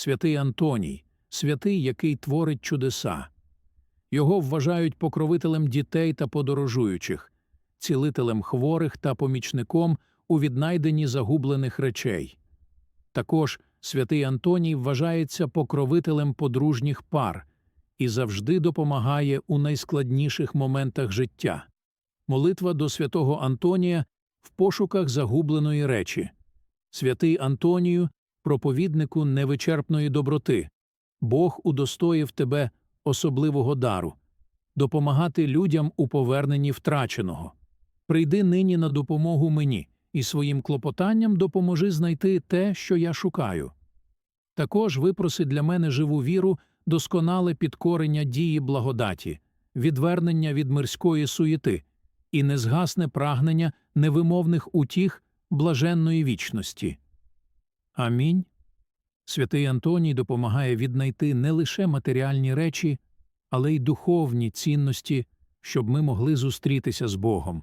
святий Антоній, святий, який творить чудеса. Його вважають покровителем дітей та подорожуючих, цілителем хворих та помічником у віднайденні загублених речей. Також святий Антоній вважається покровителем подружніх пар і завжди допомагає у найскладніших моментах життя. Молитва до святого Антонія в пошуках загубленої речі. Святий Антонію, проповіднику невичерпної доброти, Бог удостоїв тебе особливого дару допомагати людям у поверненні втраченого. Прийди нині на допомогу мені і своїм клопотанням допоможи знайти те, що я шукаю. Також випроси для мене живу віру, досконале підкорення дії благодаті, відвернення від мирської суєти і незгасне прагнення невимовних утіх блаженної вічності. Амінь. Святий Антоній допомагає віднайти не лише матеріальні речі, але й духовні цінності, щоб ми могли зустрітися з Богом.